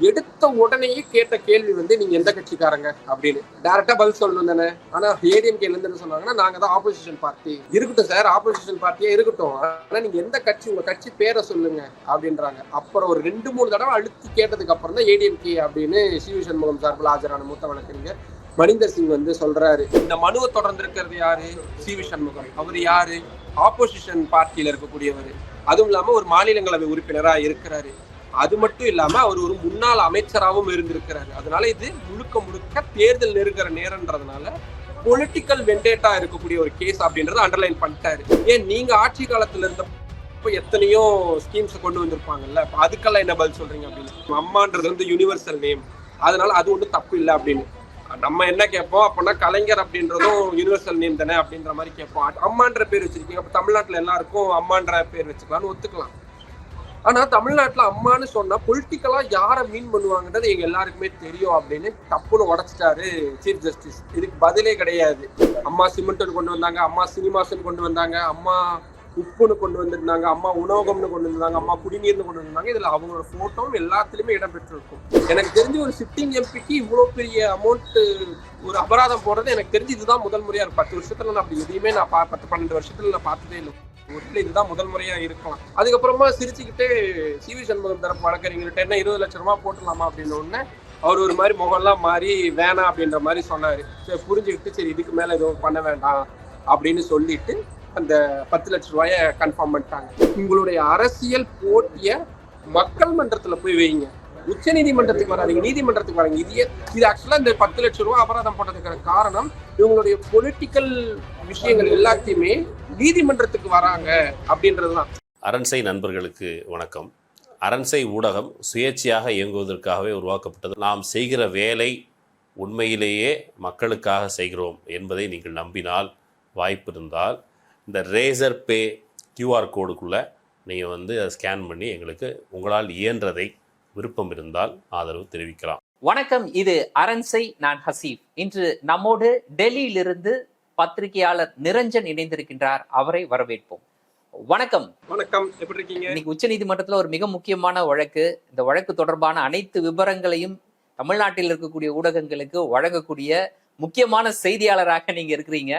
எடுத்த உடனேயே கேட்ட கேள்வி வந்து நீங்க எந்த கட்சிக்காரங்க? அப்படின்னு. டேரக்டா பதில் சொல்லணும் தானே. ஆனா ஏடிஎம்கேல இருந்து என்ன சொன்னாங்கன்னா நாங்க தான் ஆப்போசிஷன் பார்ட்டி இருக்கட்டும் சார் ஆப்போசிஷன் பார்ட்டியே இருக்கட்டும். ஆனா நீங்க எந்த கட்சி உங்க கட்சி பேரை சொல்லுங்க. அப்படின்றாங்க. அப்புறம் ஒரு ரெண்டு மூணு தடவை அழுத்தி கேட்டதுக்கு அப்புறம் தான் ஏடிஎம்கே அப்படின்னு சிவி சண்முகம் சார்பில் ஆஜரான மூத்த வழக்கறிஞர் மணிந்தர் சிங் வந்து சொல்றாரு. இந்த மனுவை தொடர்ந்து இருக்கிறது யாரு சிவி சண்முகம். அவர் யாரு? ஆப்போசிஷன் பார்ட்டியில இருக்கக்கூடியவர். அதுவும் இல்லாம ஒரு மாநிலங்களவை உறுப்பினரா இருக்கிறாரு. அது மட்டும் இல்லாம அவர் ஒரு முன்னாள் அமைச்சராகவும் இருந்திருக்கிறாரு. அதனால இது முழுக்க முழுக்க தேர்தல் நெருங்குற நேரம்ன்றதுனால பொலிட்டிக்கல் வெண்டேட்டா இருக்கக்கூடிய ஒரு கேஸ் அப்படின்றத அண்டர்லைன் பண்ணிட்டாரு. ஏன் நீங்க ஆட்சி காலத்துல இருந்த இப்போ எத்தனையோ ஸ்கீம்ஸ் கொண்டு வந்திருப்பாங்கல்ல? இப்போ அதுக்கெல்லாம் என்ன பதில் சொல்றீங்க அப்படின்னு? அம்மான்றது வந்து யுனிவர்சல் நேம் அதனால அது ஒன்றும் தப்பு இல்லை அப்படின்னு. நம்ம என்ன கேட்போம்? அப்படின்னா கலைஞர் அப்படின்றதும் யூனிவர்சல் நேம் தானே அப்படின்ற மாதிரி கேட்போம். அம்மான்ற பேர் வச்சிருக்கீங்க. அப்போ தமிழ்நாட்டில் எல்லாருக்கும் அம்மான்ற பேர் வச்சுக்கலாம்னு ஒத்துக்கலாம். ஆனா தமிழ்நாட்டுல அம்மான்னு சொன்னா பொலிட்டிக்கலா யாரை மீன் பண்ணுவாங்கன்றது எங்க எல்லாருக்குமே தெரியும் அப்படின்னு தப்புன்னு உடச்சிட்டாரு சீஃப் ஜஸ்டிஸ் இதுக்கு பதிலே கிடையாது. அம்மா சிமெண்ட்னு கொண்டு வந்தாங்க அம்மா சினிமாஸ்னு கொண்டு வந்தாங்க அம்மா உப்புன்னு கொண்டு வந்திருந்தாங்க அம்மா உணவகம்னு கொண்டு வந்திருந்தாங்க அம்மா குடிநீர்னு கொண்டு வந்திருந்தாங்க. இதுல அவங்களோட போட்டோவும் எல்லாத்துலயுமே இடம்பெற்றிருக்கும். எனக்கு தெரிஞ்சு ஒரு சிட்டிங் எம்பிக்கு இவ்வளவு பெரிய அமௌண்ட் ஒரு அபராதம் போடுறது எனக்கு தெரிஞ்சு இதுதான் முதல் முறையா இருக்கும். பத்து வருஷத்துல நான் அப்படி எதையுமே நான் பா- பத்து பன்னெண்டு வருஷத்துல நான் பார்த்ததே இல்லை. ஒருவேளை இதுதான் முதல் முறையா இருக்கலாம். அதுக்கப்புறமா சிரிச்சுக்கிட்டே சிவி சண்முகம் தரப்பு வழக்கறிஞர்கிட்ட என்ன இருபது லட்ச ரூபா போட்டுடலாமா அப்படின்னு உடனே அவர் ஒரு மாதிரி முகம்லாம் மாறி வேணாம் அப்படின்ற மாதிரி சொன்னாரு. சரி புரிஞ்சுக்கிட்டு சரி இதுக்கு மேல எதுவும் பண்ண வேண்டாம் அப்படின்னு சொல்லிட்டு அந்த பத்து லட்ச ரூபாய கன்ஃபார்ம் பண்ணிட்டாங்க. உங்களுடைய அரசியல் போட்டிய மக்கள் மன்றத்துல போய் வைங்க. உச்ச நீதிமன்றத்துக்கு வராதீங்க. நீதிமன்றத்துக்கு வராங்க இது இது ஆக்சுவலா இந்த பத்து லட்சம் ரூபாய் அபராதம் போட்டதுக்கான காரணம் இவங்களுடைய பொலிட்டிக்கல் விஷயங்கள் எல்லாத்தையுமே நீதிமன்றத்துக்கு வராங்க அப்படின்றதுதான் அரண்சை நண்பர்களுக்கு வணக்கம். அரண்சை ஊடகம் சுயேட்சையாக இயங்குவதற்காகவே உருவாக்கப்பட்டது. நாம் செய்கிற வேலை உண்மையிலேயே மக்களுக்காக செய்கிறோம் என்பதை நீங்கள் நம்பினால் வாய்ப்பு இருந்தால் இந்த ரேசர் பே கியூஆர் கோடுக்குள்ளே நீங்கள் வந்து அதை ஸ்கேன் பண்ணி எங்களுக்கு உங்களால் இயன்றதை விருப்பம் இருந்தால் ஆதரவு தெரிவிக்கலாம். வணக்கம் இது அரண்சை நான் ஹசீப். இன்று நம்மோடு டெல்லியிலிருந்து பத்திரிகையாளர் நிரஞ்சன் இணைந்திருக்கின்றார். அவரை வரவேற்போம். வணக்கம். வணக்கம் எப்படி இருக்கீங்க? இன்னைக்கு உச்சநீதிமன்றத்துல ஒரு மிக முக்கியமான வழக்கு. இந்த வழக்கு தொடர்பான அனைத்து விவரங்களையும் தமிழ்நாட்டில் இருக்கக்கூடிய ஊடகங்களுக்கு வழங்கக்கூடிய முக்கியமான செய்தியாளராக நீங்க இருக்கிறீங்க.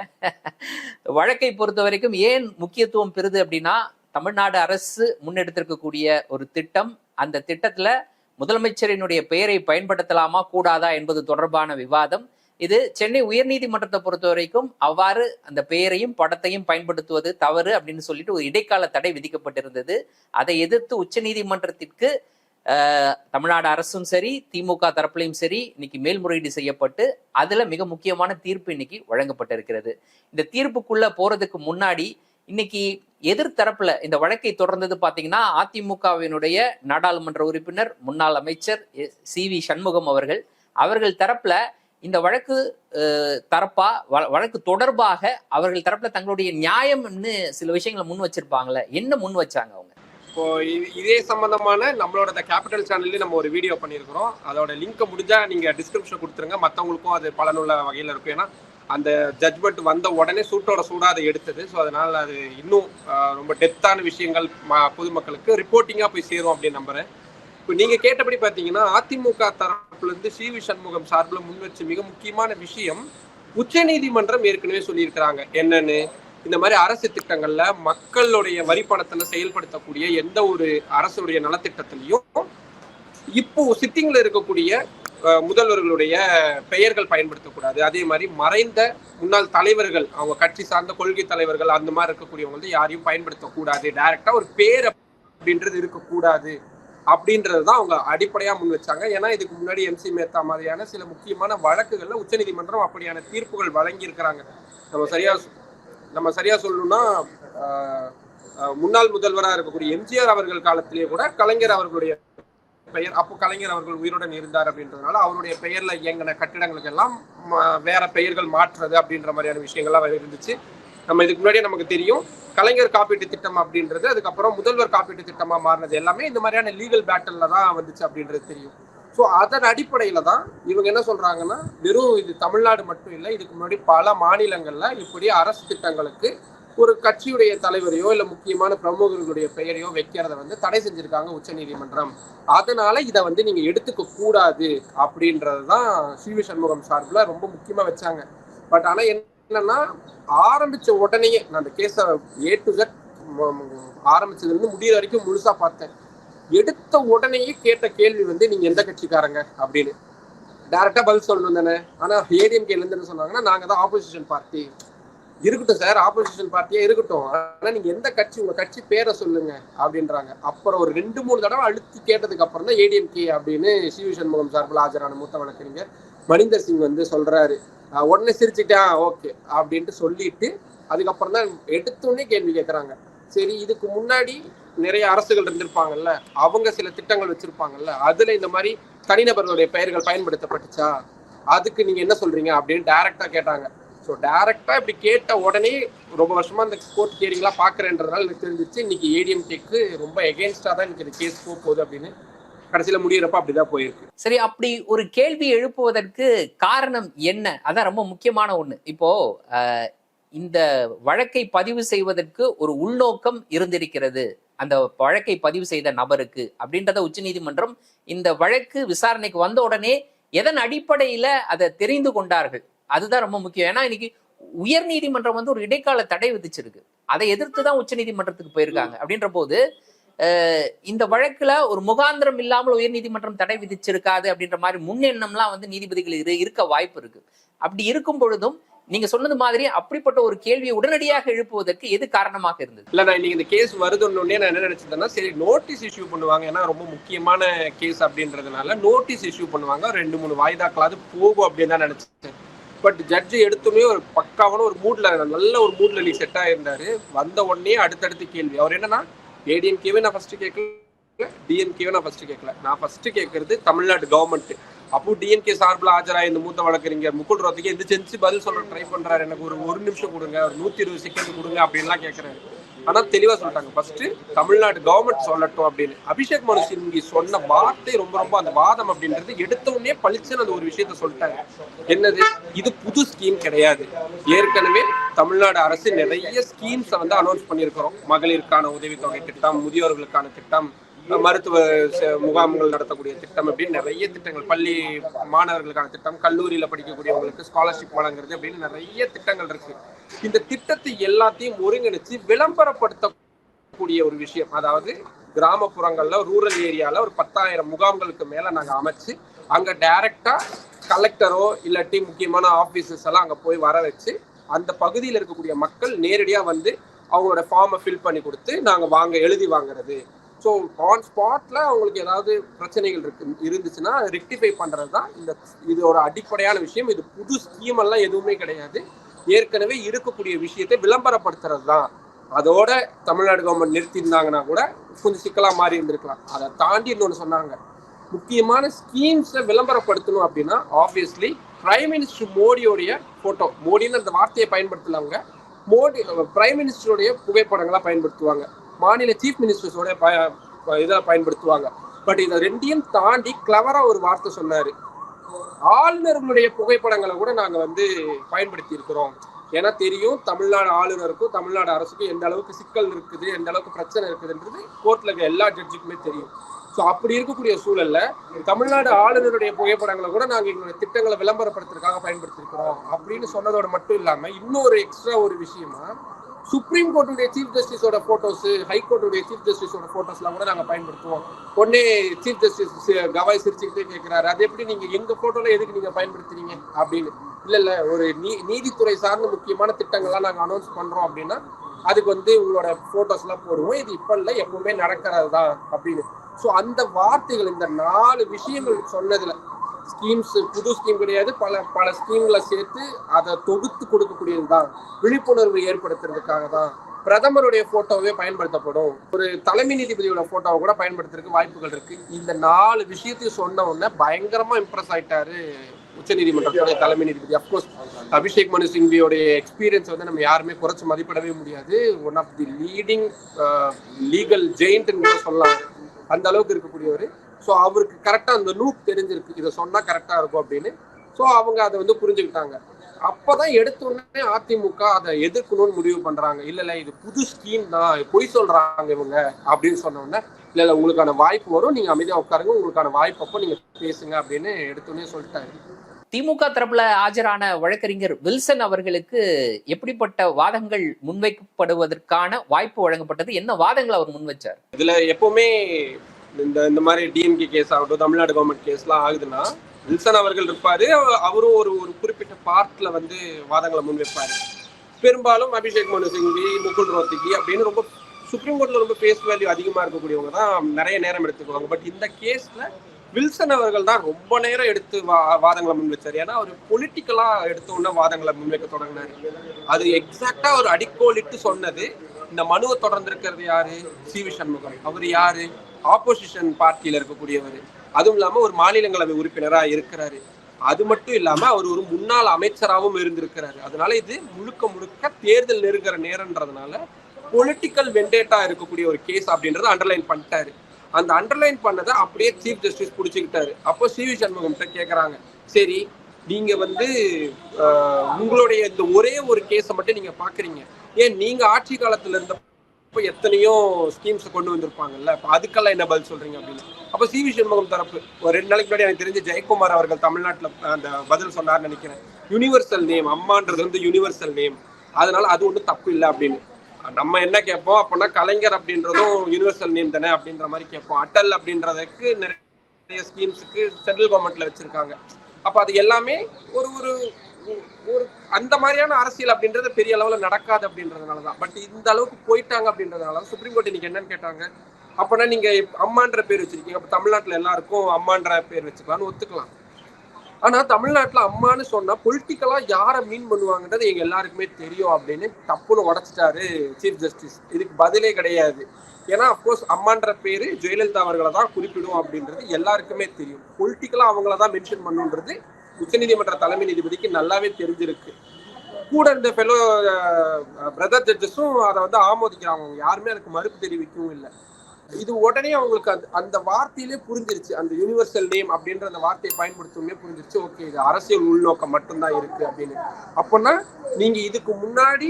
வழக்கை பொறுத்த வரைக்கும் ஏன் முக்கியத்துவம் பெறுது அப்படின்னா தமிழ்நாடு அரசு முன்னெடுத்திருக்கக்கூடிய ஒரு திட்டம் அந்த திட்டத்தில் முதலமைச்சரினுடைய பெயரை பயன்படுத்தலாமா கூடாதா என்பது தொடர்பான விவாதம். இது சென்னை உயர்நீதிமன்றத்தை பொறுத்த வரைக்கும் அவ்வாறு அந்த பெயரையும் படத்தையும் பயன்படுத்துவது தவறு அப்படின்னு சொல்லிட்டு ஒரு இடைக்கால தடை விதிக்கப்பட்டிருந்தது. அதை எதிர்த்து உச்சநீதிமன்றத்திற்கு நீதிமன்றத்திற்கு தமிழ்நாடு அரசும் சரி திமுக தரப்புலையும் சரி இன்னைக்கு மேல்முறையீடு செய்யப்பட்டு அதுல மிக முக்கியமான தீர்ப்பு இன்னைக்கு வழங்கப்பட்டிருக்கிறது. இந்த தீர்ப்புக்குள்ள போறதுக்கு முன்னாடி இன்னைக்கு எதிர்த்தரப்புல இந்த வழக்கை தொடர்ந்தது பாத்தீங்கன்னா அதிமுகவினுடைய நாடாளுமன்ற உறுப்பினர் முன்னாள் அமைச்சர் சி வி சண்முகம் அவர்கள். அவர்கள் தரப்புல இந்த வழக்கு தரப்பா வ- வழக்கு தொடர்பாக அவர்கள் தரப்புல தங்களுடைய நியாயம்னு சில விஷயங்களை முன் வச்சிருப்பாங்கல்ல என்ன முன் வச்சாங்க அவங்க? இப்போ இது- இதே சம்பந்தமான நம்மளோட இந்த கேபிட்டல் சேனல்ல நம்ம ஒரு வீடியோ பண்ணியிருக்கிறோம். அதோட லிங்க் முடிஞ்சா நீங்க டிஸ்கிரிப்ஷன் கொடுத்துருங்க. மற்றவங்களுக்கும் அது பலனுள்ள வகையில் இருக்கும். ஏன்னா அந்த ஜட்மெண்ட் வந்த உடனே சூட்டோட சூடாக அதை எடுத்தது. ஸோ அதனால் அது இன்னும் ரொம்ப டெப்த்தான விஷயங்கள் ம- பொதுமக்களுக்கு ரிப்போர்ட்டிங்காக போய் சேரும் அப்படின்னு நம்புறேன். இப்போ நீங்கள் கேட்டபடி பார்த்தீங்கன்னா அதிமுக தரப்புலேருந்து சி வி சண்முகம் சார்பில் முன் வச்ச மிக முக்கியமான விஷயம் உச்சநீதிமன்றம் ஏற்கனவே சொல்லியிருக்கிறாங்க. என்னன்னு? இந்த மாதிரி அரசு திட்டங்களில் மக்களுடைய வரி பணத்தில் செயல்படுத்தக்கூடிய எந்த ஒரு அரசுடைய நலத்திட்டத்திலையும் இப்போ சிட்டிங்ல இருக்கக்கூடிய முதல்வர்களுடைய பெயர்கள் பயன்படுத்தக்கூடாது. அதே மாதிரி மறைந்த முன்னாள் தலைவர்கள் அவங்க கட்சி சார்ந்த கொள்கை தலைவர்கள் அந்த மாதிரி இருக்கக்கூடியவங்க வந்து யாரையும் பயன்படுத்தக்கூடாது. டைரக்டா ஒரு பேர் அப்படின்றது இருக்கக்கூடாது. அப்படின்றது தான் அவங்க அடிப்படையா முன் வச்சாங்க. ஏன்னா இதுக்கு முன்னாடி எம்சி மேத்தா மாதிரியான சில முக்கியமான வழக்குகள்ல உச்சநீதிமன்றம் அப்படியான தீர்ப்புகள் வழங்கி இருக்கிறாங்க நம்ம சரியா நம்ம சரியா சொல்லணும்னா முன்னாள் முதல்வராக இருக்கக்கூடிய எம்ஜிஆர் அவர்கள் காலத்திலேயே கூட கலைஞர் அவர்களுடைய பெயர் அப்போ கலைஞர் அவர்கள் உயிருடன் இருந்தார் அப்படின்றதுனால அவருடைய பெயர்ல இயங்கின கட்டிடங்களுக்கு எல்லாம் வேற பெயர்கள் மாற்றுறது அப்படின்ற மாதிரியான விஷயங்கள்லாம் இருந்துச்சு. நம்ம இதுக்கு முன்னாடியே நமக்கு தெரியும் கலைஞர் காப்பீட்டு திட்டம் அப்படின்றது அதுக்கப்புறம் முதல்வர் காப்பீட்டு திட்டமா மாறினது எல்லாமே இந்த மாதிரியான லீகல் பேட்டல்ல தான் வந்துச்சு அப்படின்றது தெரியும். ஸோ அதன் அடிப்படையில தான் இவங்க என்ன சொல்றாங்கன்னா வெறும் இது தமிழ்நாடு மட்டும் இல்லை இதுக்கு முன்னாடி பல மாநிலங்கள்ல இப்படி அரசு திட்டங்களுக்கு ஒரு கட்சியுடைய தலைவரையோ இல்ல முக்கியமான பிரமுகர்களுடைய பெயரையோ வைக்கிறத வந்து தடை செஞ்சிருக்காங்க உச்சநீதிமன்றம் அதனால இதை வந்து நீங்க எடுத்துக்க கூடாது அப்படின்றதுதான் சிவி சண்முகம் சார்பில் ரொம்ப முக்கியமா வச்சாங்க. பட் ஆனா என்னன்னா ஆரம்பிச்ச உடனேயே நான் அந்த கேஸை ஏ டு ஜெட் ஆரம்பிச்சதுல இருந்து முடியிற வரைக்கும் முழுசா பார்த்தேன். எடுத்த உடனேயே கேட்ட கேள்வி வந்து நீங்க எந்த கட்சிக்காரங்க? அப்படின்னு. டேரக்டா பதில் சொல்லணும் தானே. ஆனா ஏடிஎம்கேல இருந்து என்ன சொன்னாங்கன்னா நாங்க தான் ஆப்போசிஷன் பார்ட்டி இருக்கட்டும் சார் ஆப்போசிஷன் பார்ட்டியா இருக்கட்டும். ஆனா நீங்க எந்த கட்சி உங்க கட்சி பேரை சொல்லுங்க அப்படின்றாங்க. அப்புறம் ஒரு ரெண்டு மூணு தடவை அழுத்தி கேட்டதுக்கு அப்புறம் தான் ஏடிஎம்கே அப்படின்னு சிவி சண்முகம் சார்பில் ஆஜரான மூத்த வழக்கறிஞர் மணிந்தர் சிங் வந்து சொல்றாரு. உடனே சிரிச்சுட்டேன் ஓகே அப்படின்ட்டு சொல்லிட்டு அதுக்கப்புறம் தான் எடுத்தோடனே கேள்வி கேட்கறாங்க சரி இதுக்கு முன்னாடி நிறைய அரசுகள் இருந்திருப்பாங்கல்ல அவங்க சில திட்டங்கள் வச்சிருப்பாங்கல்ல அதுல இந்த மாதிரி தனிநபர்களுடைய பெயர்கள் பயன்படுத்தப்பட்டுச்சா? அதுக்கு நீங்க என்ன சொல்றீங்க அப்படின்னு டைரக்டா கேட்டாங்க. ஸோ டைரக்டா இப்படி கேட்ட உடனே ரொம்ப வருஷமா அந்த கோர்ட் கேரிங்லாம் பார்க்குறேன்றதுனால எனக்கு தெரிஞ்சிச்சு இன்னைக்கு ஏடிஎம் கேக்கு ரொம்ப எகேன்ஸ்டாக தான் எனக்கு இந்த கேஸ் போக போகுது அப்படின்னு. கடைசியில முடியிறப்ப அப்படிதான் போயிருக்கு. சரி அப்படி ஒரு கேள்வி எழுப்புவதற்கு காரணம் என்ன? அதான் ரொம்ப முக்கியமான ஒண்ணு. இப்போ இந்த வழக்கை பதிவு செய்வதற்கு ஒரு உள்நோக்கம் இருந்திருக்கிறது. அந்த வழக்கை பதிவு செய்த நபருக்கு அப்படின்றத உச்சநீதிமன்றம் இந்த வழக்கு விசாரணைக்கு வந்த உடனே எதன் அடிப்படையில அதை தெரிந்து கொண்டார்கள்? அதுதான் ரொம்ப முக்கியம். ஏன்னா இன்னைக்கு உயர் நீதிமன்றம் வந்து ஒரு இடைக்கால தடை விதிச்சிருக்கு. அதை எதிர்த்து தான் உச்சநீதிமன்றத்துக்கு போயிருக்காங்க. அப்படின்ற போது இந்த வழக்குல ஒரு முகாந்திரம் இல்லாமல் உயர் நீதிமன்றம் தடை விதிச்சிருக்காது அப்படின்ற மாதிரி முன்னெண்ணம்லாம் வந்து நீதிபதிகள் இரு இருக்க வாய்ப்பு இருக்கு. அப்படி இருக்கும் பொழுதும் நீங்க சொன்னது மாதிரி அப்படிப்பட்ட ஒரு கேள்வியை உடனடியாக எழுப்புவதற்கு எது காரணமாக இருந்தது? இல்ல நான் இன்னைக்கு இந்த கேஸ் வருதுன்னு நான் என்ன நினைச்சதுன்னா சரி நோட்டீஸ் இஷ்யூ பண்ணுவாங்க. ஏன்னா ரொம்ப முக்கியமான கேஸ் அப்படின்றதுனால நோட்டீஸ் இஷ்யூ பண்ணுவாங்க. ரெண்டு மூணு வாய்தாக்களாவது போகும் அப்படின்னு தான் நினைச்சேன். பட் ஜட்ஜ் எடுத்துமே ஒரு பக்காவான ஒரு மூட்ல நல்ல ஒரு மூட்ல நீ செட் ஆயிருந்தாரு. வந்த உடனே அடுத்தடுத்து கேள்வி. அவர் என்னன்னா ஏடிஎம்கேவே நான் ஃபர்ஸ்ட் கேட்கல டிஎம்கேவே நான் ஃபர்ஸ்ட் கேட்கல நான் ஃபர்ஸ்ட் கேட்கறது தமிழ்நாடு கவர்மெண்ட் அப்போ டிஎன்கே சார்பில் ஆஜராய இந்த மூத்த வழக்கறிஞர் முகுல் ரோத்துக்கு எந்த செஞ்சு பதில் சொல்ற ட்ரை பண்றாரு. எனக்கு ஒரு ஒரு நிமிஷம் கொடுங்க ஒரு நூத்தி இருபது செகண்ட் கொடுங்க அப்படின்லாம் கேட்கறாரு ஆனா தெளிவா சொல்லிட்டாங்க. ஃபர்ஸ்ட் தமிழ்நாடு கவர்மெண்ட் சொல்லட்டும் அப்படின்னு. அபிஷேக் மனு சிங்கி சொன்ன வார்த்தை ரொம்ப ரொம்ப அந்த வாதம் அப்படின்றது எடுத்த உடனே பளிச்சுன்னு அந்த ஒரு விஷயத்த சொல்லிட்டாங்க என்னது? இது புது ஸ்கீம் கிடையாது. ஏற்கனவே தமிழ்நாடு அரசு நிறைய ஸ்கீம்ஸை வந்து அனௌன்ஸ் பண்ணியிருக்கிறோம். மகளிருக்கான உதவித்தொகை திட்டம் முதியோர்களுக்கான திட்டம் மருத்துவ முகாம்கள் நடத்தக்கூடிய திட்டம் அப்படின்னு நிறைய திட்டங்கள் பள்ளி மாணவர்களுக்கான திட்டம் கல்லூரியில் படிக்கக்கூடியவங்களுக்கு ஸ்காலர்ஷிப் வழங்குறது அப்படின்னு நிறைய திட்டங்கள் இருக்கு. இந்த திட்டத்தை எல்லாத்தையும் ஒருங்கிணைச்சு விளம்பரப்படுத்தக்கூடிய ஒரு விஷயம். அதாவது கிராமப்புறங்கள்ல ரூரல் ஏரியால ஒரு பத்தாயிரம் முகாம்களுக்கு மேல நாங்க அமைச்சு அங்க டைரக்டா கலெக்டரோ இல்லாட்டி முக்கியமான ஆஃபீஸஸ் எல்லாம் அங்கே போய் வர வச்சு அந்த பகுதியில் இருக்கக்கூடிய மக்கள் நேரடியாக வந்து அவங்களோட ஃபார்மை ஃபில் பண்ணி கொடுத்து நாங்கள் வாங்க எழுதி வாங்குறது. ஸோ ஆன் ஸ்பாட்ல அவங்களுக்கு ஏதாவது பிரச்சனைகள் இருக்கு இருந்துச்சுன்னா ரெக்டிஃபை பண்றது தான் இந்த இது ஒரு அடிப்படையான விஷயம். இது புது ஸ்கீம் எல்லாம் எதுவுமே கிடையாது. ஏற்கனவே இருக்கக்கூடிய விஷயத்தை விளம்பரப்படுத்துறது தான் அதோட தமிழ்நாடு கவர்மெண்ட் நிறுத்தியிருந்தாங்கன்னா கூட கொஞ்சம் சிக்கலாக மாறி இருந்திருக்கலாம். அதை தாண்டி இன்னொன்று சொன்னாங்க. முக்கியமான ஸ்கீம்ஸை விளம்பரப்படுத்தணும் அப்படின்னா ஆப்வியஸ்லி பிரைம் மினிஸ்டர் மோடியோடைய போட்டோ மோடின்னு அந்த வார்த்தையை பயன்படுத்தலாங்க மோடி பிரைம் மினிஸ்டருடைய புகைப்படங்களாக பயன்படுத்துவாங்க. மாநில சீஃப் மினிஸ்டர்ஸோட இதை பயன்படுத்துவாங்க. பட் இதை ரெண்டையும் தாண்டி கிளவரா ஒரு வார்த்தை சொன்னார். ஆளுநர்களுடைய புகைப்படங்களை கூட நாங்கள் வந்து பயன்படுத்தி இருக்கிறோம் ஏன்னா தெரியும் தமிழ்நாடு ஆளுநருக்கும் தமிழ்நாடு அரசுக்கும் எந்த அளவுக்கு சிக்கல் இருக்குது எந்த அளவுக்கு பிரச்சனை இருக்குதுன்றது கோர்ட்ல இருக்க எல்லா ஜட்ஜுக்குமே தெரியும். ஸோ அப்படி இருக்கக்கூடிய சூழல்ல தமிழ்நாடு ஆளுநருடைய புகைப்படங்களை கூட நாங்கள் எங்களுடைய திட்டங்களை விளம்பரப்படுத்துறதுக்காக பயன்படுத்திருக்கிறோம் அப்படின்னு சொன்னதோட மட்டும் இல்லாமல் இன்னொரு எக்ஸ்ட்ரா ஒரு விஷயமா சுப்ரீம் கோர்ட்டுடைய சீஃப் ஜஸ்டிஸோட போட்டோஸ் ஹைகோர்ட்டுடைய சீஃப் ஜஸ்டிஸோட போட்டோஸ்லாம் கூட நாங்கள் பயன்படுத்துவோம். உடனே சீஃப் ஜஸ்டிஸ் கவாய் சிரிச்சுக்கிட்டே கேட்கிறாரு அது எப்படி நீங்க எங்க போட்டோல எதுக்கு நீங்க பயன்படுத்துறீங்க? அப்படின்னு. இல்ல இல்ல ஒரு நீ நீதித்துறை சார்ந்த முக்கியமான திட்டங்கள்லாம் நாங்கள் அனௌன்ஸ் பண்றோம் அப்படின்னா அதுக்கு வந்து உங்களோட ஃபோட்டோஸ்லாம் போடுவோம். இது இப்ப இல்லை எப்பவுமே நடக்கிறது தான் அப்படின்னு. ஸோ அந்த வார்த்தைகள் இந்த நாலு விஷயங்கள் சொன்னதுல ஸ்கீம்ஸ் புது ஸ்கீம் கிடையாது. பல பல ஸ்கீம்களை சேர்த்து அதை தொகுத்து கொடுக்கக்கூடியது தான். விழிப்புணர்வு ஏற்படுத்துறதுக்காக தான் பிரதமருடைய போட்டோவே பயன்படுத்தப்படும். ஒரு தலைமை நீதிபதியோட போட்டோவை கூட பயன்படுத்துறதுக்கு வாய்ப்புகள் இருக்கு. இந்த நாலு விஷயத்தையும் சொன்ன உடனே பயங்கரமா இம்ப்ரெஸ் ஆயிட்டாரு உச்சநீதிமன்றத்துடைய தலைமை நீதிபதி. அப்கோர்ஸ் அபிஷேக் மனு சிங்வியோடைய எக்ஸ்பீரியன்ஸ் வந்து நம்ம யாருமே குறைச்சு மதிப்பிடவே முடியாது. One of the leading legal ஜெயின்ட்னு சொல்லலாம். அந்த அளவுக்கு இருக்கக்கூடியவர். ஸோ அவருக்கு கரெக்டாக அந்த லூப் தெரிஞ்சிருக்கு. இதை சொன்னால் கரெக்டாக இருக்கும் அப்படின்னு. ஸோ அவங்க அதை வந்து புரிஞ்சுக்கிட்டாங்க. அப்பதான் எடுத்த உடனே அதிமுக அதை எதிர்க்கணும்னு முடிவு பண்றாங்க. இல்ல இல்ல இது புது ஸ்கீம் தான். பொய் சொல்றாங்க இவங்க அப்படின்னு சொன்ன உடனே இல்ல இல்ல உங்களுக்கான வாய்ப்பு வரும். நீங்க அமைதியா உட்காருங்க. உங்களுக்கான வாய்ப்பு அப்போ நீங்க பேசுங்க அப்படின்னு எடுத்த உடனே சொல்லிட்டாரு. திமுக தரப்புல ஆஜரான வழக்கறிஞர் வில்சன் அவர்களுக்கு எப்படிப்பட்ட வாதங்கள் முன்வைக்கப்படுவதற்கான வாய்ப்பு வழங்கப்பட்டது? என்ன வாதங்கள் அவர் முன்வச்சார்? இதுல எப்பவுமே இந்த இந்த மாதிரி டிஎம்கே கேஸ் ஆகட்டும் தமிழ்நாடு கவர்மெண்ட் கேஸ்லாம் ஆகுதுன்னா வில்சன் அவர்கள் இருப்பாரு. அவரும் ஒரு ஒரு குறிப்பிட்ட பார்ட்ல வந்து வாதங்களை முன்வைப்பாரு. பெரும்பாலும் அபிஷேக் மனு சிங்வி முகுல் ரோத்திகி அப்படின்னு ரொம்ப சுப்ரீம் கோர்ட்ல ரொம்ப ஃபேஸ் வேல்யூ அதிகமா இருக்கக்கூடியவங்க தான் நிறைய நேரம் எடுத்துக்குவாங்க. பட் இந்த கேஸ்ல வில்சன் அவர்கள் தான் ரொம்ப நேரம் எடுத்து வா வாதங்களை முன்வைச்சார். ஏன்னா அவர் பொலிட்டிக்கலா எடுத்த உடனே வாதங்களை முன்வைக்க தொடங்கினாரு. அது எக்ஸாக்டா ஒரு அடிக்கோலிட்டு சொன்னது இந்த மனுவை தொடர்ந்திருக்கிறது யாரு? C V Shanmugam. அவர் யாரு? ஆப்போசிஷன் பார்ட்டியில இருக்கக்கூடியவர். அதுவும் இல்லாம ஒரு மாநிலங்களவை உறுப்பினரா இருக்கிறாரு. அது மட்டும் இல்லாம அவர் ஒரு முன்னாள் அமைச்சராகவும் இருந்திருக்கிறாரு. அதனால இது முழுக்க முழுக்க தேர்தல் நெருங்குற நேரம்ன்றதுனால பொலிட்டிக்கல் வெண்டேட்டா இருக்கக்கூடிய ஒரு கேஸ் அப்படின்றத அண்டர்லைன் பண்ணிட்டாரு. அந்த அண்டர்லைன் பண்ணதை அப்படியே சீஃப் ஜஸ்டிஸ் பிடிச்சிக்கிட்டாரு. அப்போ சி வி சண்முகம் கிட்ட கேக்குறாங்க. சரி நீங்க வந்து ஆஹ், உங்களுடைய இந்த ஒரே ஒரு கேஸை மட்டும் நீங்க பாக்குறீங்க. ஏன் நீங்க ஆட்சி காலத்துல இருந்த இப்போ எத்தனையோ ஸ்கீம்ஸ் கொண்டு வந்திருப்பாங்கல்ல? அப்போ அதுக்கெல்லாம் என்ன பதில் சொல்றீங்க அப்படின்னு? அப்போ சி வி சண்முகம் தரப்பு ஒரு ரெண்டு நாளைக்கு முன்னாடி எனக்கு தெரிஞ்சு ஜெயக்குமார் அவர்கள் தமிழ்நாட்டில் அந்த பதில் சொன்னார்னு நினைக்கிறேன். யுனிவர்சல் நேம் அம்மான்றது வந்து யுனிவர்சல் நேம் அதனால அது ஒன்றும் தப்பு இல்லை அப்படின்னு. நம்ம என்ன கேட்போம் அப்படின்னா கலைஞர் அப்படின்றதும் யூனிவர்சல் நேம் தானே அப்படின்ற மாதிரி கேட்போம். அட்டல் அப்படின்றதுக்கு நிறைய ஸ்கீம்ஸுக்கு சென்ட்ரல் கவர்மெண்ட்ல வச்சிருக்காங்க. அப்போ அது எல்லாமே ஒரு ஒரு ஒரு அந்த மாதிரியான அரசியல் அப்படின்றது பெரிய அளவில் நடக்காது அப்படின்றதுனால தான் பட் இந்த அளவுக்கு போயிட்டாங்க அப்படின்றதுனால சுப்ரீம் கோர்ட் இன்னைக்கு என்னன்னு கேட்டாங்க. அப்போனா நீங்கள் அம்மான்ற பேர் வச்சிருக்கீங்க. அப்போ தமிழ்நாட்டில் எல்லாருக்கும் அம்மான்ற பேர் வச்சுக்கலாம்னு ஒத்துக்கலாம். ஆனால் தமிழ்நாட்டில் அம்மான்னு சொன்னால் பொலிட்டிக்கலாக யாரை மீன் பண்ணுவாங்கன்றது எங்கள் எல்லாருக்குமே தெரியும் அப்படின்னு தப்புன்னு உடச்சிட்டாரு சீஃப் ஜஸ்டிஸ் இதுக்கு பதிலே கிடையாது. ஏன்னா அப்கோர்ஸ் அம்மான்ற பேர் ஜெயலலிதா அவர்களை தான் குறிப்பிடும் அப்படின்றது எல்லாருக்குமே தெரியும். பொலிட்டிக்கலாக அவங்கள தான் மென்ஷன் பண்ணுன்றது உச்சநீதிமன்ற தலைமை நீதிபதிக்கு நல்லாவே தெரிஞ்சிருக்கு. கூட இருந்த ஃபெலோ பிரதர் ஜட்ஜஸும் அதை வந்து ஆமோதிக்கிறாங்க. அவங்க யாருமே அதுக்கு மறுப்பு தெரிவிக்கவும் இல்லை. இது உடனே அவங்களுக்கு அந்த அந்த வார்த்தையிலே புரிஞ்சிருச்சு. அந்த யூனிவர்சல் நேம் அப்படின்ற அந்த வார்த்தையை பயன்படுத்தவுமே புரிஞ்சிருச்சு. ஓகே இது அரசியல் உள்நோக்கம் மட்டும்தான் இருக்கு அப்படின்னு. அப்போன்னா நீங்க இதுக்கு முன்னாடி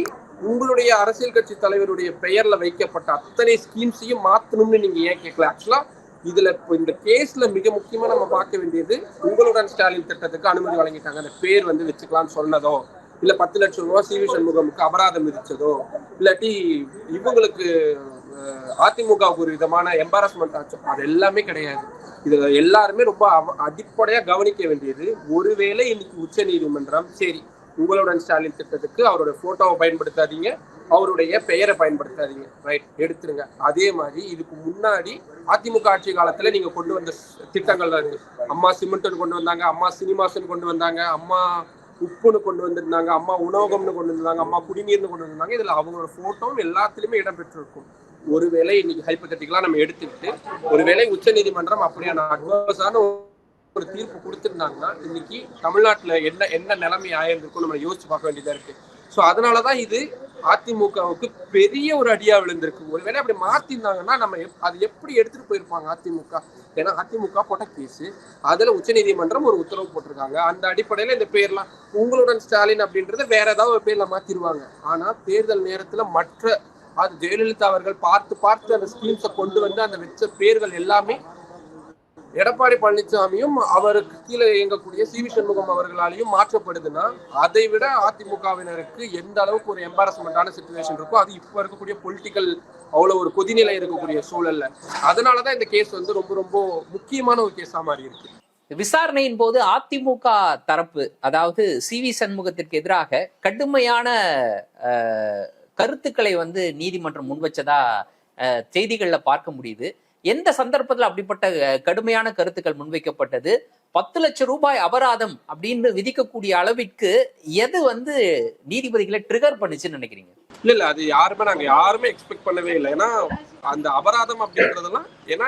உங்களுடைய அரசியல் கட்சி தலைவருடைய பெயர்ல வைக்கப்பட்ட அத்தனை ஸ்கீம்ஸையும் மாத்தணும்னு நீங்க ஏன் கேட்கல? ஆக்சுவலா இதுல இப்போ இந்த கேஸ்ல மிக முக்கியமா நம்ம பார்க்க வேண்டியது உங்களுடன் ஸ்டாலின் திட்டத்துக்கு அனுமதி வழங்கிட்டாங்க. அந்த பேர் வந்து வச்சுக்கலாம்னு சொன்னதோ இல்ல பத்து லட்சம் ரூபாய் சி வி சண்முகமுக்கு அபராதம் விதிச்சதோ இல்லாட்டி இவங்களுக்கு அதிமுக ஒரு விதமான எம்பாரஸ்மெண்ட் ஆச்சோ. அது எல்லாமே கிடையாது. இதுல எல்லாருமே ரொம்ப அவ- அடிப்படையா கவனிக்க வேண்டியது ஒருவேளை இன்னைக்கு உச்ச நீதிமன்றம் சரி உங்களுடன் ஸ்டாலின் திட்டத்துக்கு அவரோட போட்டோவை பயன்படுத்தாதீங்க. அவருடைய பெயரை பயன்படுத்தாதீங்க. ரைட் எடுத்துருங்க. அதே மாதிரி இதுக்கு முன்னாடி அதிமுக ஆட்சி காலத்துல நீங்க கொண்டு வந்த திட்டங்கள் தான் இருக்கு அம்மா சிமெண்ட்னு கொண்டு வந்தாங்க அம்மா சினிமாஸ்னு கொண்டு வந்தாங்க அம்மா உப்புன்னு கொண்டு வந்திருந்தாங்க அம்மா உணவகம்னு கொண்டு வந்திருந்தாங்க அம்மா குடிநீர்னு கொண்டு வந்திருந்தாங்க. இதுல அவங்களோட போட்டோவும் எல்லாத்துலயுமே இடம்பெற்றிருக்கும். ஒருவேளை இன்னைக்கு ஹைப்பத்தட்டிக்கலா நம்ம எடுத்துக்கிட்டு ஒருவேளை உச்ச நீதிமன்றம் அப்படியான அட்வர்ஸான ஒரு தீர்ப்பு கொடுத்துருந்தாங்கன்னா இன்னைக்கு தமிழ்நாட்டுல என்ன என்ன நிலைமை ஆயிருந்திருக்கும் நம்ம யோசிச்சு பார்க்க வேண்டியதா இருக்கு. ஸோ அதனாலதான் இது அதிமுகவுக்கு பெரிய ஒரு அடியா விழுந்திருக்கு. ஒருவேளை அப்படி மாத்திருந்தாங்கன்னா நம்ம அதை அது எப்படி எடுத்துட்டு போயிருப்பாங்க அதிமுக? ஏன்னா அதிமுக போட்ட கேஸ் அதுல உச்சநீதிமன்றம் ஒரு உத்தரவு போட்டிருக்காங்க. அந்த அடிப்படையில இந்த பேர்லாம் உங்களுடன் ஸ்டாலின் அப்படின்றத வேற ஏதாவது ஒரு பேர்ல மாத்திருவாங்க. ஆனா தேர்தல் நேரத்துல மற்ற அது ஜெயலலிதா அவர்கள் பார்த்து பார்த்து அந்த ஸ்கீம்ஸை கொண்டு வந்து அந்த வச்ச பேர்கள் எல்லாமே எடப்பாடி பழனிசாமியும் அவருக்கு கீழே இயங்கக்கூடிய சி வி சண்முகம் அவர்களாலையும் மாற்றப்படுதுன்னா அதை விட அதிமுகவினருக்கு எந்த அளவுக்கு ஒரு எம்பாரஸ்மெண்டான சுச்சுவேஷன் இருக்கோ அது இப்போ இருக்கக்கூடிய பொலிட்டிக்கல் அவ்வளோ ஒரு கொதிநிலை இருக்கக்கூடிய சூழல்ல. அதனாலதான் இந்த கேஸ் வந்து ரொம்ப ரொம்ப முக்கியமான ஒரு கேஸா மாறி இருக்கு. விசாரணையின் போது அதிமுக தரப்பு அதாவது சி வி சண்முகத்திற்கு எதிராக கடுமையான கருத்துக்களை வந்து நீதிமன்றம் முன்வச்சதா செய்திகளில் பார்க்க முடியுது. எந்த சந்தர்ப்பத்தில் அப்படிப்பட்ட கடுமையான கருத்துக்கள் முன்வைக்கப்பட்டது? பத்து லட்சம் ரூபாய் அபராதம் அப்படின்னு விதிக்கக்கூடிய அளவிற்கு எது வந்து நீதிபதிகளை ட்ரிகர் பண்ணுச்சுன்னு நினைக்கிறீங்க? இல்ல இல்ல அது யாருமே நாங்க யாருமே எக்ஸ்பெக்ட் பண்ணவே இல்லை. ஏன்னா அந்த அபராதம் அப்படின்றதெல்லாம் ஏன்னா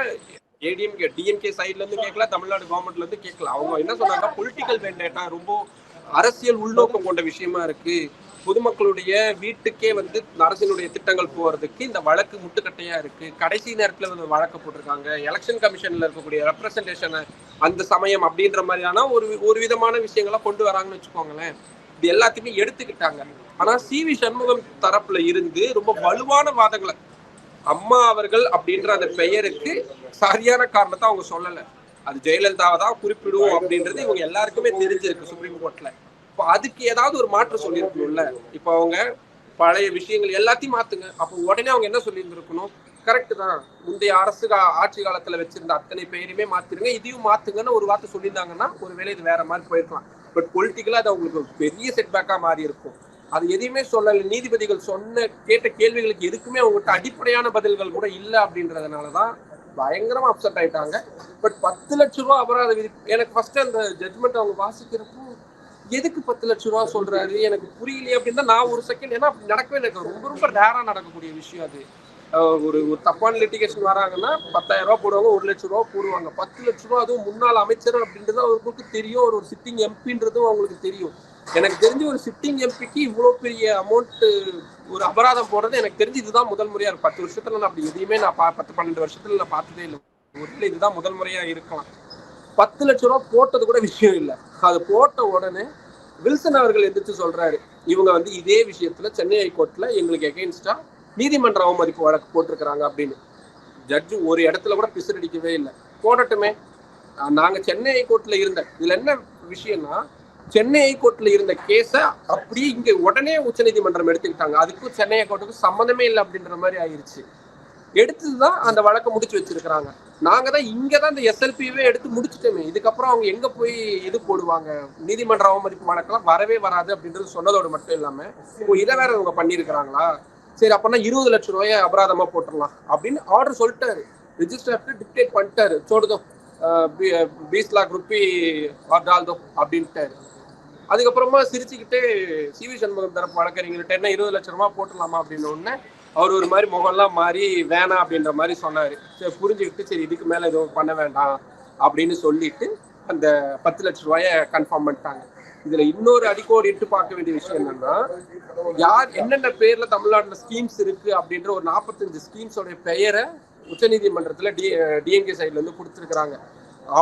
ஏடிஎம்கே டிஎம்கே சைட்ல இருந்து கேட்கல தமிழ்நாடு கவர்மெண்ட்ல இருந்து கேட்கல அவங்க என்ன சொன்னாங்க பொலிட்டிக்கல் வேண்டேட்டா ரொம்ப அரசியல் உள்நோக்கம் கொண்ட விஷயமா இருக்கு. பொதுமக்களுடைய வீட்டுக்கே வந்து அரசினுடைய திட்டங்கள் போறதுக்கு இந்த வழக்கு முட்டுக்கட்டையா இருக்கு. கடைசி நேரத்துல வந்து வழக்கு போட்டிருக்காங்க. எலெக்ஷன் கமிஷன்ல இருக்கக்கூடிய ரெப்ரசன்டேஷனை அந்த சமயம் அப்படின்ற மாதிரியான ஒரு ஒரு விதமான விஷயங்களை கொண்டு வராங்கன்னு வச்சுக்கோங்களேன். இது எல்லாத்தையுமே எடுத்துக்கிட்டாங்க. ஆனா சி வி சண்முகம் தரப்புல இருந்து ரொம்ப வலுவான வாதங்களை அம்மா அவர்கள் அப்படின்ற அந்த பெயருக்கு சரியான காரணத்தை அவங்க சொல்லல. அது ஜெயலலிதாவை தான் குறிப்பிடுவோம் அப்படின்றது இவங்க எல்லாருக்குமே தெரிஞ்சிருக்கு சுப்ரீம் கோர்ட்ல. இப்போ அதுக்கு ஏதாவது ஒரு மாற்று சொல்லியிருக்கணும்ல? இப்போ அவங்க பழைய விஷயங்கள் எல்லாத்தையும் மாத்துங்க. அப்போ உடனே அவங்க என்ன சொல்லியிருந்திருக்கணும்? கரெக்ட் தான். முந்தைய அரசு கா- ஆட்சி காலத்துல வச்சிருந்த அத்தனை பெயரையுமே மாத்திருங்க. இதையும் மாத்துங்கன்னு ஒரு வார்த்தை சொல்லியிருந்தாங்கன்னா ஒருவேளை இது வேற மாதிரி போயிருக்கலாம். பட் பொலிட்டிக்கலா அது அவங்களுக்கு ஒரு பெரிய செட்பேக்கா மாறி இருக்கும். அது எதையுமே சொல்லல. நீதிபதிகள் சொன்ன கேட்ட கேள்விகளுக்கு எதுக்குமே அவங்ககிட்ட அடிப்படையான பதில்கள் கூட இல்லை அப்படின்றதுனாலதான் பயங்கரமா அப்செட் ஆயிட்டாங்க. பட் பத்து லட்ச ரூபா அபராத விதி எனக்கு ஃபர்ஸ்ட் அந்த ஜட்மெண்ட் அவங்க வாசிக்கிறப்போ எதுக்கு பத்து லட்ச ரூபா சொல்றாரு? எனக்கு புரியலையே அப்படின்னு தான் நான் ஒரு செகண்ட் ஏன்னா அப்படி நடக்கவே இல்லை. ரொம்ப ரொம்ப ரேரா நடக்கக்கூடிய விஷயம் அது. ஒரு ஒரு தப்பான லிட்டிகேஷன் வராங்கன்னா பத்தாயிரம் ரூபா போடுவாங்க ஒரு லட்ச ரூபா போடுவாங்க. பத்து லட்ச ரூபா அதுவும் முன்னாள் அமைச்சர் அப்படின்றது அவங்களுக்கு தெரியும். ஒரு சிட்டிங் எம்பின்றதும் அவங்களுக்கு தெரியும். எனக்கு தெரிஞ்சு ஒரு சிட்டிங் எம்பிக்கு இவ்வளோ பெரிய அமௌண்ட் ஒரு அபராதம் போடுறது எனக்கு தெரிஞ்சு இதுதான் முதல் முறையா இருக்கு பத்து வருஷத்துல நான் அப்படி எதையுமே நான் பா பத்து பன்னெண்டு வருஷத்துல நான் பார்த்ததே இல்லை. ஒரு இதுதான் முதல் முறையா இருக்கலாம். பத்து லட்ச ரூபா போட்டது கூட விஷயம் இல்லை. அது போட்ட உடனே வில்சன் அவர்கள் எதிர்த்து சொல்றாரு இவங்க வந்து இதே விஷயத்துல சென்னை ஹைகோர்ட்ல எங்களுக்கு எகெயின்ஸ்டா நீதிமன்ற அவமதிப்பு வழக்கு போட்டிருக்கிறாங்க அப்படின்னு. ஜட்ஜு ஒரு இடத்துல கூட பிசுறடிக்கவே இல்லை. போடட்டுமே. நாங்க சென்னை ஹைகோர்ட்ல இருந்த இதுல என்ன விஷயம்னா சென்னை ஹைகோர்ட்ல இருந்த கேஸ அப்படியே இங்க உடனே உச்சநீதிமன்றம் எடுத்துக்கிட்டாங்க. அதுக்கும் சென்னை ஹைகோர்ட்டுக்கும் சம்மந்தமே இல்லை அப்படின்ற மாதிரி ஆயிருச்சு. எடுத்து தான் அந்த வழக்கை முடிச்சு வச்சிருக்கிறாங்க. நாங்க தான் இங்க தான் இந்த எஸ்எல்பிவே எடுத்து முடிச்சிட்டோமே. இதுக்கப்புறம் அவங்க எங்க போய் இது போடுவாங்க? நீதிமன்ற அவமதிப்பு வழக்கெல்லாம் வரவே வராது அப்படின்றது சொன்னதோடு மட்டும் இல்லாம இப்போ இதை வேற இவங்க பண்ணியிருக்கிறாங்களா? சரி அப்பனா இருபது லட்சம் ரூபாயை அபராதமா போட்டுடலாம் அப்படின்னு ஆர்டர் சொல்லிட்டாரு. ரிஜிஸ்டர் டிக்டேட் பண்ணிட்டாரு. சோடுதோ பீஸ் லாக் ருப்பி டால்தோ அப்படின்ட்டாரு. அதுக்கப்புறமா சிரிச்சுக்கிட்டே சிவி சண்முகம் தரப்பு வழக்கறிஞர்கிட்ட என்ன இருபது லட்ச ரூபா போட்டுடலாமா அப்படின்னு உடனே அவர் ஒரு மாதிரி முகம்லாம் மாறி வேணாம் அப்படின்ற மாதிரி சொன்னார். சரி புரிஞ்சுக்கிட்டு சரி இதுக்கு மேலே எதுவும் பண்ண வேண்டாம் அப்படின்னு சொல்லிட்டு அந்த பத்து லட்ச ரூபாய கன்ஃபார்ம் பண்ணிட்டாங்க. இதுல இன்னொரு அடிக்கோடு இட்டு பார்க்க வேண்டிய விஷயம் என்னன்னா யார் என்னென்ன பேர்ல தமிழ்நாட்டுல ஸ்கீம்ஸ் இருக்கு அப்படின்ற ஒரு நாற்பத்தஞ்சு ஸ்கீம்ஸோட பெயரை உச்சநீதிமன்றத்துல டி டிஎம்கே சைட்ல இருந்து கொடுத்துருக்குறாங்க.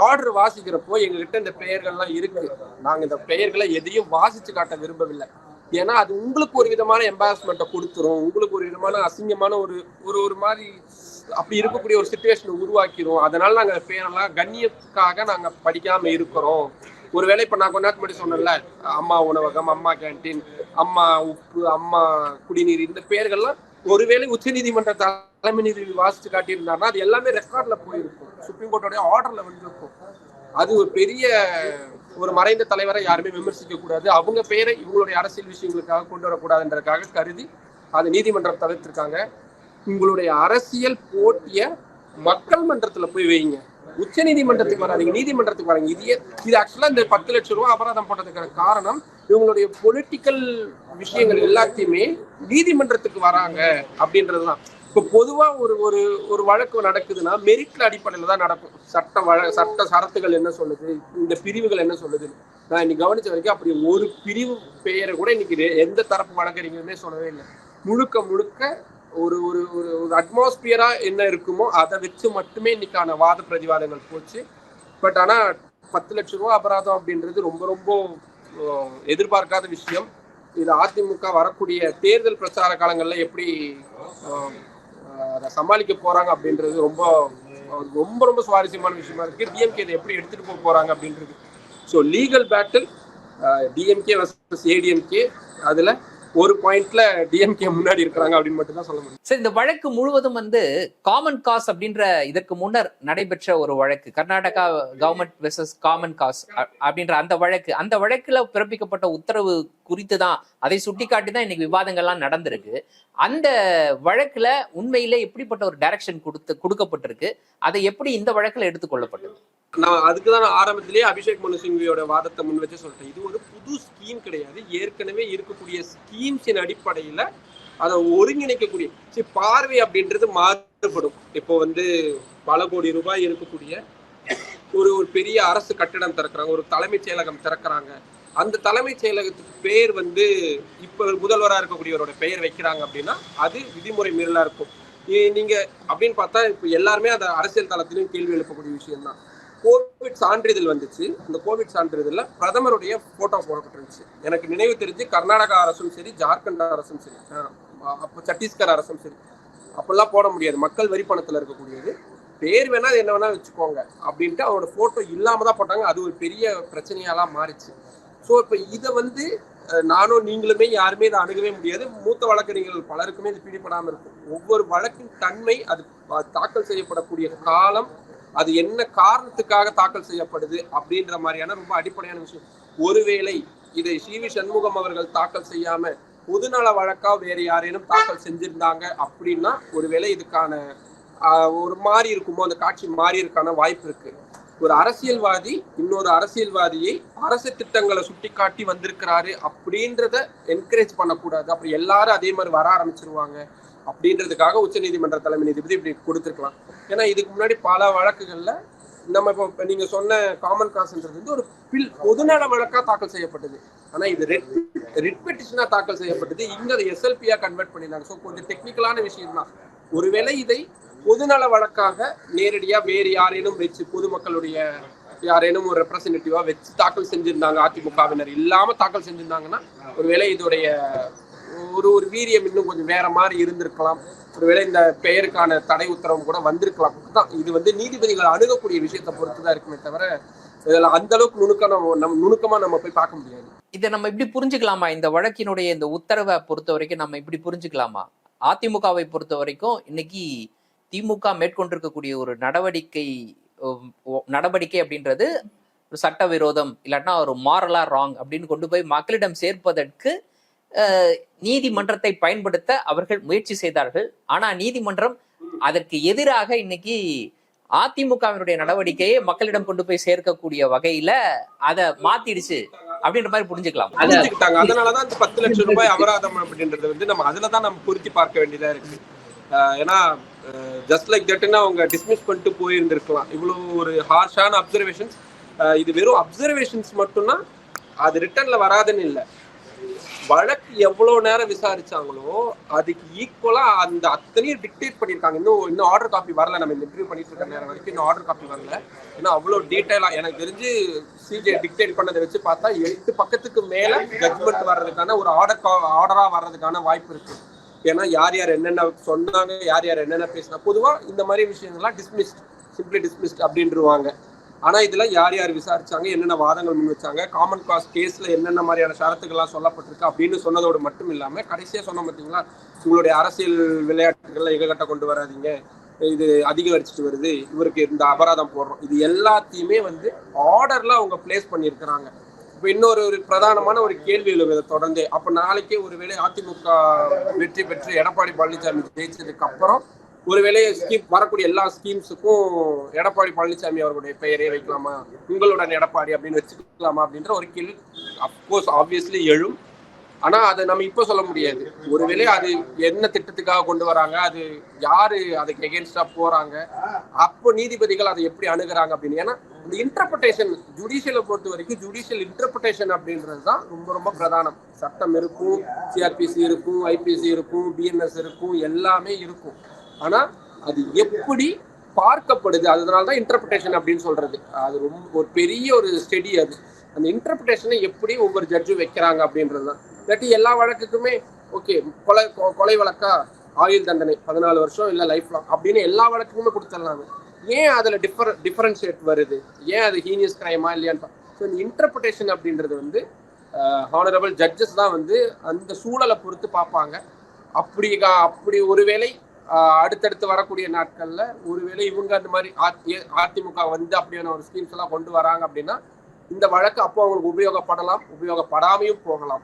ஆர்டர் வாசிக்கிறப்போ எங்ககிட்ட இந்த பெயர்கள்லாம் இருக்கு. நாங்க இந்த பெயர்களை எதையும் வாசிச்சு காட்ட விரும்பவில்லை. ஏன்னா அது உங்களுக்கு ஒரு விதமான எம்பாரஸ்மெண்ட்டை கொடுத்துரும். உங்களுக்கு ஒரு விதமான அசிங்கமான ஒரு ஒரு ஒரு மாதிரி அப்படி இருக்கக்கூடிய ஒரு சுச்சுவேஷனை உருவாக்கிரும். அதனால நாங்க பேரெல்லாம் கண்ணியத்துக்காக நாங்க படிக்காம இருக்கிறோம். ஒருவேளை இப்ப நான் கொஞ்ச நேரத்துக்கு முன்னாடி சொன்னேன்ல அம்மா உணவகம் அம்மா கேன்டீன் அம்மா உப்பு அம்மா குடிநீர் இந்த பேர்கள்லாம் ஒருவேளை உச்சநீதிமன்ற தலைமை நீதி வாசிச்சு காட்டியிருந்தாருன்னா அது எல்லாமே ரெக்கார்ட்ல போயிருக்கும். சுப்ரீம் கோர்ட்டோட ஆர்டர்ல வந்திருக்கும். அது ஒரு பெரிய ஒரு மறைந்த தலைவரை யாருமே விமர்சிக்க கூடாது அவங்க பெயரை இவங்களுடைய அரசியல் விஷயங்களுக்காக கொண்டு வரக்கூடாதுன்றதுக்காக கருதி அது நீதிமன்றம் தவிர்த்திருக்காங்க. உங்களுடைய அரசியல் போட்டிய மக்கள் மன்றத்துல போய் வைங்க. உச்ச நீதிமன்றத்துக்கு வராதீங்க. நீதிமன்றத்துக்கு வராங்க இது இது ஆக்சுவலா இந்த பத்து லட்சம் ரூபாய் அபராதம் போட்டதுக்கான காரணம் இவங்களுடைய பொலிட்டிக்கல் விஷயங்கள் எல்லாத்தையுமே நீதிமன்றத்துக்கு வராங்க அப்படின்றதுதான். இப்போ பொதுவாக ஒரு ஒரு ஒரு வழக்கு நடக்குதுன்னா மெரிட்ல அடிப்படையில் தான் நடக்கும். சட்ட வழ சட்ட சரத்துகள் என்ன சொல்லுது? இந்த பிரிவுகள் என்ன சொல்லுது? நான் இன்னைக்கு கவனிச்ச வரைக்கும் அப்படி ஒரு பிரிவு பெயரை கூட இன்னைக்கு எந்த தரப்பு வழக்கறிஞருமே சொல்லவே இல்லை. முழுக்க முழுக்க ஒரு ஒரு ஒரு ஒரு அட்மாஸ்பியரா என்ன இருக்குமோ அதை வச்சு மட்டுமே இன்னைக்கான வாத பிரதிவாதங்கள் போச்சு. பட் ஆனா பத்து லட்ச ரூபா அபராதம் அப்படின்றது ரொம்ப ரொம்ப எதிர்பார்க்காத விஷயம். இது அதிமுக வரக்கூடிய தேர்தல் பிரச்சார காலங்கள்ல எப்படி அதை சமாளிக்க போறாங்க அப்படின்றது ரொம்ப ரொம்ப ரொம்ப சுவாரஸ்யமான விஷயமா இருக்கு. டிஎம்கே இதை எப்படி எடுத்துட்டு போக போறாங்க அப்படின்றது. So legal battle DMK versus ADMK அதுல ஒரு பாயிண்ட்ல டிஎம்கே முன்னாடி இருக்கிறாங்க அப்படின்னு மட்டும் தான் சொல்ல முடியும். சரி இந்த வழக்கு முழுவதும் வந்து காமன் காஸ் அப்படின்ற இதற்கு முன்னர் நடைபெற்ற ஒரு வழக்கு. Karnataka government versus Common Cause அப்படின்ற அந்த வழக்கு. அந்த வழக்குல பிறப்பிக்கப்பட்ட உத்தரவு குறித்து தான் அதை சுட்டிக்காட்டி தான் இன்னைக்கு விவாதங்கள்லாம் நடந்திருக்கு. அந்த வழக்குல உண்மையில எப்படிப்பட்ட ஒரு டைரக்ஷன் கொடுத்து கொடுக்கப்பட்டிருக்கு? அதை எப்படி இந்த வழக்குல எடுத்துக்கொள்ளப்பட்டது நான் அதுக்கு தான் ஆரம்பத்திலே ஆரம்பத்திலேயே அபிஷேக் மனு சிங்வியோட வாதத்தை முன் வச்சு சொல்லிட்டேன். இது ஒரு புது ஸ்கீம் கிடையாது. ஏற்கனவே இருக்கக்கூடிய ஸ்கீம்ஸின் அடிப்படையில அதை ஒருங்கிணைக்கக்கூடிய சரி பார்வை அப்படின்றது மாறுபடும். இப்போ வந்து பல கோடி ரூபாய் இருக்கக்கூடிய ஒரு ஒரு பெரிய அரசு கட்டிடம் திறக்கிறாங்க ஒரு தலைமைச் செயலகம் திறக்கிறாங்க. அந்த தலைமைச் செயலகத்துக்கு பெயர் வந்து இப்ப முதல்வராக இருக்கக்கூடியவரோட பெயர் வைக்கிறாங்க அப்படின்னா அது விதிமுறை மீறலா இருக்கும். நீங்க அப்படின்னு பார்த்தா இப்ப எல்லாருமே அதை அரசியல் தளத்திலும் கேள்வி எழுப்பக்கூடிய விஷயம் தான் கோவிட் சான்றிதழ் வந்துச்சு. அந்த கோவிட் சான்றிதழ்ல பிரதமருடைய போட்டோ போடப்பட்டிருந்துச்சு. எனக்கு நினைவு தெரிஞ்சு கர்நாடகா அரசும் சரி ஜார்க்கண்ட் அரசும் சரி அப்போ சத்தீஸ்கர் அரசும் சரி. அப்பெல்லாம் போட முடியாது. மக்கள் வரி பணத்துல இருக்கக்கூடியது. பேர் வேணா அது என்ன வேணா வச்சுக்கோங்க. அப்படின்ட்டு அவரோட போட்டோ இல்லாம தான் போட்டாங்க. அது ஒரு பெரிய பிரச்சனையாலாம் மாறிச்சு. ஸோ இப்போ இதை வந்து நானும் நீங்களுமே யாருமே இதை அணுகவே முடியாது. மூத்த வழக்கறிஞர்கள் பலருக்குமே இது பிடிபடாமல் இருக்கும். ஒவ்வொரு வழக்கின் தன்மை அது தாக்கல் செய்யப்படக்கூடிய காலம் அது என்ன காரணத்துக்காக தாக்கல் செய்யப்படுது அப்படின்ற மாதிரியான ரொம்ப அடிப்படையான விஷயம். ஒருவேளை இதை சி. வி. சண்முகம் அவர்கள் தாக்கல் செய்யாம பொதுநல வழக்கா வேற யாரேனும் தாக்கல் செஞ்சிருந்தாங்க அப்படின்னா ஒருவேளை இதுக்கான ஒரு மாறி இருக்குமோ அந்த காட்சி மாறி இருக்கான வாய்ப்பு இருக்கு. ஒரு அரசியல்வாதி இன்னொரு அரசியல்வாதியை அரசு திட்டங்களை சுட்டிக்காட்டி வந்திருக்கிறாரு அப்படின்றத என்கரேஜ் பண்ணக்கூடாது. அப்படி எல்லாரும் அதே மாதிரி வர ஆரம்பிச்சிருவாங்க அப்படின்றதுக்காக உச்சநீதிமன்ற தலைமை நீதிபதி இப்படி கொடுத்துருக்கலாம். ஏன்னா இதுக்கு முன்னாடி பல வழக்குகள்ல நம்ம இப்போ நீங்க சொன்ன காமன் காசுன்றது வந்து ஒரு பில் பொதுநல வழக்கா தாக்கல் செய்யப்பட்டது. ஆனா இது ரெட் ரிட் பெட்டிஷனா தாக்கல் செய்யப்பட்டது. இங்க எஸ்எல்பியா கன்வெர்ட் பண்ணிருந்தாங்க. ஸோ கொஞ்சம் டெக்னிக்கலான விஷயம் தான் ஒருவேளை இதை பொதுநல வழக்காக நேரடியா வேறு யாரேனும் வச்சு பொதுமக்களுடைய யாரேனும் ஒரு ரெப்ரசன்டேட்டிவா வச்சு தாக்கல் செஞ்சிருந்தாங்க அதிமுகவினர். இல்லாம தாக்கல் செஞ்சிருந்தாங்கன்னா ஒருவேளை இதோடைய ஒரு ஒரு வீரியம் இன்னும் கொஞ்சம் வேற மாதிரி இருந்திருக்கலாம். ஒருவேளை இந்த பெயருக்கான தடை உத்தரவும் கூட வந்திருக்கலாம். தான் இது வந்து நீதிபதிகள் அணுகக்கூடிய விஷயத்தை பொறுத்து தான் இருக்குமே தவிர இதில் அந்த அளவுக்கு நுணுக்கம் நம்ம நம்ம நுணுக்கமா நம்ம போய் பார்க்க முடியாது. இதை நம்ம இப்படி புரிஞ்சுக்கலாமா? இந்த வழக்கினுடைய இந்த உத்தரவை பொறுத்த வரைக்கும் நம்ம இப்படி புரிஞ்சுக்கலாமா? அதிமுகவை பொறுத்த வரைக்கும் இன்னைக்கு திமுக மேற்கொண்டிருக்கக்கூடிய ஒரு நடவடிக்கை நடவடிக்கை அப்படின்றது ஒரு சட்டவிரோதம் இல்லாட்டினா ஒரு மாரலா ராங் அப்படின்னு கொண்டு போய் மக்களிடம் சேர்ப்பதற்கு நீதிமன்றத்தை பயன்படுத்த அவர்கள் முயற்சி செய்தார்கள். ஆனா நீதிமன்றம் அதற்கு எதிராக இன்னைக்கு அதிமுகவினுடைய நடவடிக்கையை மக்களிடம் கொண்டு போய் சேர்க்கக்கூடிய வகையில அதை மாத்திடுச்சு அப்படின்ற மாதிரி புரிஞ்சுக்கலாம். அதனாலதான் பத்து லட்சம் ரூபாய் அபராதம் அப்படின்றது வந்து நம்ம அதுலதான் நம்ம பொருத்தி பார்க்க வேண்டியதா இருக்கு. ஏன்னா ஜஸ்ட் லைக் தட்னா அவங்க டிஸ்மிஸ் பண்ணிட்டு போயிருந்திருக்கலாம். இவ்வளோ ஒரு ஹார்ஷான அப்சர்வேஷன்ஸ் இது வெறும் அப்சர்வேஷன்ஸ் மட்டும்னா அது ரிட்டர்ன்ல வராதுன்னு இல்லை. வழக்கு எவ்வளோ நேரம் விசாரிச்சாங்களோ அதுக்கு ஈக்குவலா அந்த அத்தனையும் டிக்டேட் பண்ணியிருக்காங்க. இன்னும் இன்னும் ஆர்டர் காப்பி வரல. நம்ம இந்த இன்டர்வியூ பண்ணிட்டு இருக்க நேரம் வரைக்கும் இன்னும் ஆர்டர் காப்பி வரல. ஏன்னா அவ்வளோ டீட்டெயிலாக எனக்கு தெரிஞ்சு சிஜே டிக்டேட் பண்ணதை வச்சு பார்த்தா எட்டு பக்கத்துக்கு மேலே ஜட்மெண்ட் வர்றதுக்கான ஒரு ஆர்டர் ஆர்டராக வர்றதுக்கான வாய்ப்பு இருக்குது ஏன்னா யார் யார் என்னென்ன சொன்னாங்க யார் யார் என்னென்ன பேசினா பொதுவாக இந்த மாதிரி விஷயங்கள்லாம் டிஸ்மிஸ்ட் சிம்பிளி டிஸ்மிஸ்ட் அப்படின்றவாங்க ஆனால் இதில் யார் யார் விசாரிச்சாங்க என்னென்ன வாதங்கள் முன் வச்சாங்க காமன் காஸ் கேஸில் என்னென்ன மாதிரியான ஷரத்துக்கள்லாம் சொல்லப்பட்டிருக்கு அப்படின்னு சொன்னதோடு மட்டும் இல்லாமல் கடைசியாக சொன்ன பார்த்தீங்களா உங்களுடைய அரசியல் விளையாட்டுகள்ல எககட்ட கொண்டு வராதீங்க இது அதிகரிச்சுட்டு வருது இவருக்கு இந்த அபராதம் போடுறோம். இது எல்லாத்தையுமே வந்து ஆர்டரில் அவங்க பிளேஸ் பண்ணியிருக்கிறாங்க. இப்போ இன்னொரு ஒரு பிரதானமான ஒரு கேள்வி எழும் இதை தொடர்ந்து. அப்போ நாளைக்கே ஒருவேளை அதிமுக வெற்றி பெற்று எடப்பாடி பழனிசாமி ஜெயிச்சதுக்கு அப்புறம் ஒருவேளை ஸ்கீம் வரக்கூடிய எல்லா ஸ்கீம்ஸுக்கும் எடப்பாடி பழனிசாமி அவர்களுடைய பெயரே வைக்கலாமா? உங்களுடன் எடப்பாடி அப்படின்னு வச்சுக்கலாமா அப்படின்ற ஒரு கேள்வி அப்கோர்ஸ் ஆப்வியஸ்லி எழும். ஆனா அதை நம்ம இப்போ சொல்ல முடியாது. ஒருவேளை அது என்ன திட்டத்துக்காக கொண்டு வராங்க அது யாரு அதுக்கு எகேன்ஸ்டா போறாங்க அப்போ நீதிபதிகள் அதை எப்படி அணுகிறாங்க அப்படின்னு. ஏன்னா இந்த இன்டர்பிரேஷன் ஜுடிஷியலை பொறுத்த வரைக்கும் ஜுடிஷியல் இன்டர்பிரேஷன் அப்படின்றது தான் ரொம்ப ரொம்ப பிரதானம். சட்டம் இருக்கும் சிஆர்பிசி இருக்கும் ஐபிசி இருக்கும் பிஎன்எஸ் இருக்கும் எல்லாமே இருக்கும். ஆனா அது எப்படி பார்க்கப்படுது அதனால தான் இன்டர்பிரேஷன் அப்படின்னு சொல்றது. அது ரொம்ப ஒரு பெரிய ஒரு ஸ்டெடி அது. அந்த இன்டர்பிரேஷனை எப்படி ஒவ்வொரு ஜட்ஜும் வைக்கிறாங்க அப்படின்றது தான். இல்லாட்டி எல்லா வழக்குக்குமே ஓகே கொலை கொ- கொலை வழக்கா? ஆயுள் தண்டனை பதினாலு வருஷம் இல்லை லைஃப் லாங் அப்படின்னு எல்லா வழக்குக்குமே கொடுத்துடலாங்க ஏன் அதில் டிஃபர் டிஃபரன்ஷியேட் வருது? ஏன் அது ஹீனியஸ் கிரைமா இல்லையான்னு ஸோ இந்த இன்டர்பிரிட்டேஷன் அப்படின்றது வந்து ஹானரபிள் ஜட்ஜஸ் தான் வந்து அந்த சூழலை பொறுத்து பார்ப்பாங்க. அப்படி அப்படி ஒருவேளை அடுத்தடுத்து வரக்கூடிய நாட்களில் ஒருவேளை இவங்க அந்த மாதிரி அதிமுக வந்து அப்படியான ஒரு ஸ்கீம்ஸ் எல்லாம் கொண்டு வராங்க அப்படின்னா இந்த வழக்கு அப்போ அவங்களுக்கு உபயோகப்படலாம் உபயோகப்படாமையும் போகலாம்.